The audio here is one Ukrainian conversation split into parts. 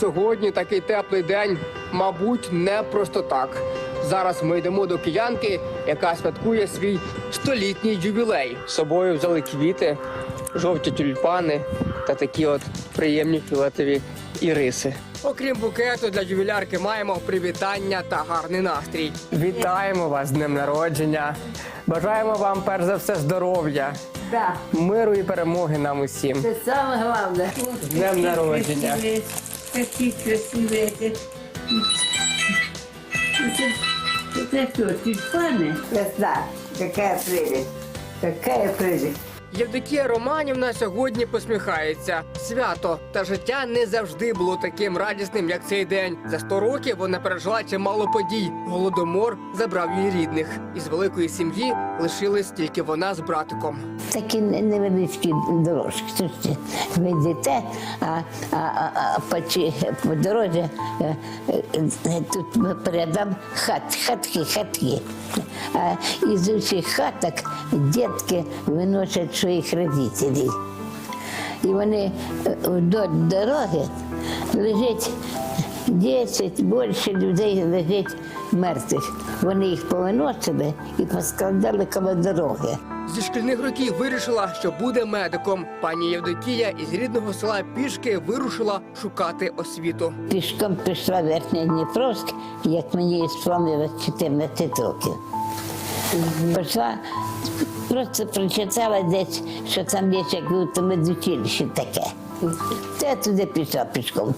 Сьогодні такий теплий день, мабуть, не просто так. Зараз ми йдемо до киянки, яка святкує свій столітній ювілей. З собою взяли квіти, жовті тюльпани та такі от приємні фіолетові іриси. Окрім букету для ювілярки маємо привітання та гарний настрій. Вітаємо вас з днем народження. Бажаємо вам перш за все здоров'я, Да, миру і перемоги нам усім. це саме головне. З днем народження. Такі красиві. Це, хто, тюльпани? Красна, яка прелесть, яка прелесть. Євдокія Романівна сьогодні посміхається. Свято та життя не завжди було таким радісним, як цей день. За 100 років вона пережила чимало подій. Голодомор забрав її рідних. Із великої сім'ї лишилась тільки вона з братиком. Такі невеличкі дорожки. Ви йдете, а, а, а, по, по дорозі е, е, тут передам хат, хатки, хатки. А із усіх хаток дітки виносять своїх родителей. І вони е, вдоль дороги лежить 10 більше людей лежить мертвих. Вони їх повиносили і поскладали коло дороги. Зі шкільних років вирішила, що буде медиком. Пані Євдокія із рідного села пішки вирушила шукати освіту. Пішком пішла в Верхній Дніпровськ, як мені сповнилось 14 років. Пішла, просто прочитала десь, що там є як в медучилище таке. Я туди пішла пішком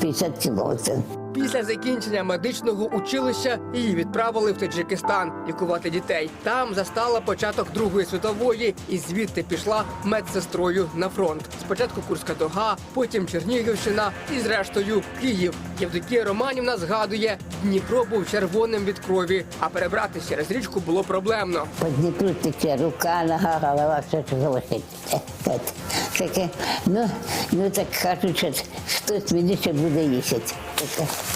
50 кілометрів. Після закінчення медичного училища її відправили в Таджикистан лікувати дітей. Там застала початок Другої світової і звідти пішла медсестрою на фронт. Спочатку Курська Дога, потім Чернігівщина і зрештою Київ. Євдокія Романівна згадує, Дніпро був червоним від крові, а перебратися через річку було проблемно. По Дніпру тече рука, нога, голова, все що залишить. Таке, ну, ну так кажуть, що хтось мені ще буде їхати.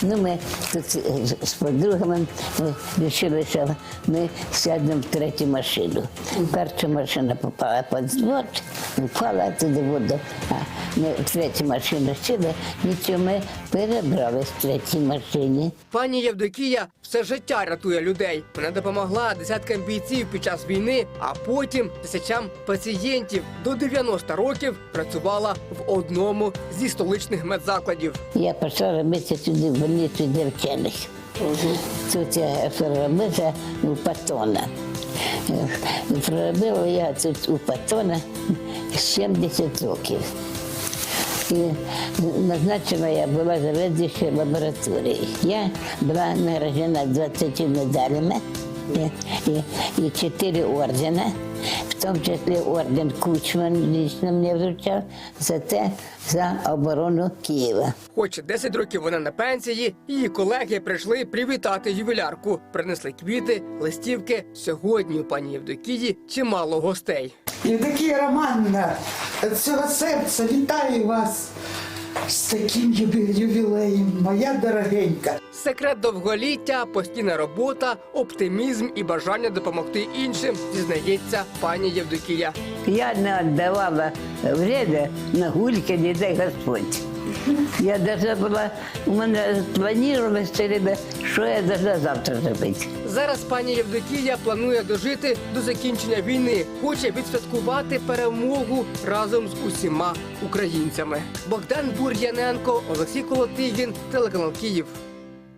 Ну, ми тут е, з- з подругами ми вирішили, що ми сядемо в третю машину. Перша машина попала під звод, впала туди воду. А ми в третю машину сіли, нічого ми перебрались в третій машині. Пані Євдокія все життя рятує людей. Вона допомогла десяткам бійців під час війни, а потім тисячам пацієнтів до 90 років працювала в одному зі столичних медзакладів. Я пішла робити сюди в больницю вчених. Тут я проробила у Патона. Проробила я тут у Патона 70 років. І назначена я була заведуючою лабораторії. Я була награждена 20 медалями і, і, і 4 ордена, в тому числі орден Кучман лично мені вручав за те, за оборону Києва. Хоч 10 років вона на пенсії, її колеги прийшли привітати ювілярку. Принесли квіти, листівки. Сьогодні у пані Євдокії чимало гостей. Євдокія Романна, від цього серця вітаю вас з таким ювілеєм, моя дорогенька. Секрет довголіття, постійна робота, оптимізм і бажання допомогти іншим, зізнається пані Євдокія. Я не віддавала время на гульки, не дай Господь. Я даже була, у мене планувалось все що я должна завтра зробити. Зараз пані Євдокія планує дожити до закінчення війни. Хоче відсвяткувати перемогу разом з усіма українцями. Богдан Бур'яненко, Олексій Колотигін, телеканал Київ.